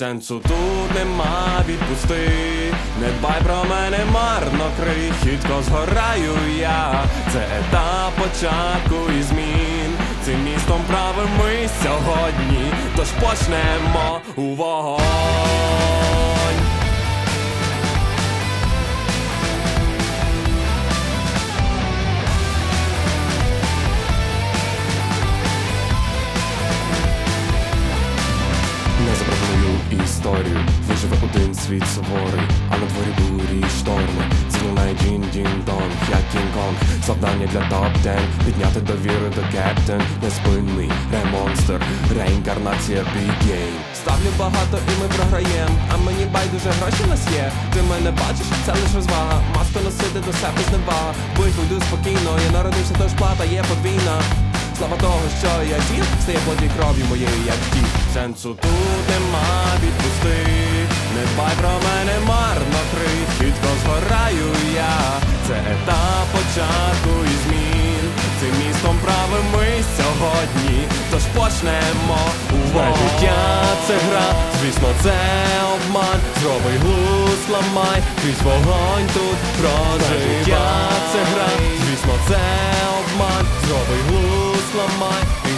Сенсу тут нема відпусти, не дбай про мене марно, крихітко згораю я. Це етап початку і змін. Цим містом правим ми сьогодні, тож почнемо у вогонь. Запропоную історію, виживе один світ суворий, а на дворі бурі шторми. Злунає джін дін донг, як кінг-конг Завдання для топ-10 Підняти довіру до кептен Неспинний ремонстр, реінкарнація Game Ставлю багато і ми програєм, а мені байдуже гроші в нас є. Ти мене бачиш, це лиш розвага. Маску носити до себе зневага. Будь йду спокійно, я народився, тож плата є подвійна. Слава того, що я дід, стає плоді кров'ю моєї, як ті. Сенсу тут нема відпусти. Не дбай про мене марно, крихітко згораю я. Це етап початку і змін. Цим містом правим ми сьогодні. Тож почнемо у життя це гра, звісно, це обман. Зроби глузд, ламай, крізь вогонь тут прожиття це гра, звісно, це my mine